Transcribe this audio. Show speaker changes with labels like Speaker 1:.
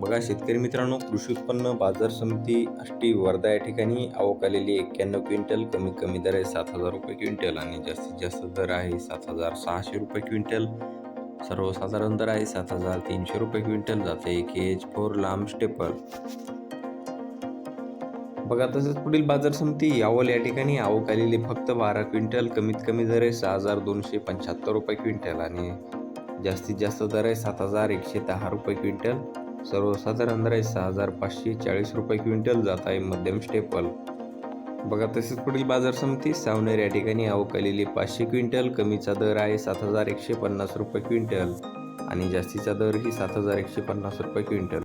Speaker 1: बघा शेतकरी मित्रांनो कृषी उत्पन्न बाजार समिती आष्टी वर्धा या ठिकाणी आवक आलेली एक्क्याण्णव क्विंटल कमीत कमी दर आहे सात हजार रुपये क्विंटल आणि जास्तीत जास्त दर आहे सात हजार सहाशे रुपये क्विंटल. सर्वसाधारण दर आहे सात हजार तीनशे रुपये क्विंटल जाते के एच फोर लांब स्टेपल. बघा तसेच पुढील बाजार समिती यावल या ठिकाणी आवक आलेली फक्त बारा क्विंटल कमीत कमी दर आहे सहा हजार दोनशे पंच्याहत्तर रुपये क्विंटल आणि जास्तीत जास्त दर आहे सात हजार एकशे दहा रुपये क्विंटल. सर्वसाधारण दर आहे सहा हजार पाचशे चाळीस रुपये क्विंटल जात आहे मध्यम स्टेपल. बघा तसेच पुढील बाजार समिती सावनेर या ठिकाणी आवक आलेली पाचशे क्विंटल कमीचा दर आहे सात हजार एकशे पन्नास रुपये क्विंटल आणि जास्तीचा दर ही सात हजार एकशे पन्नास रुपये क्विंटल.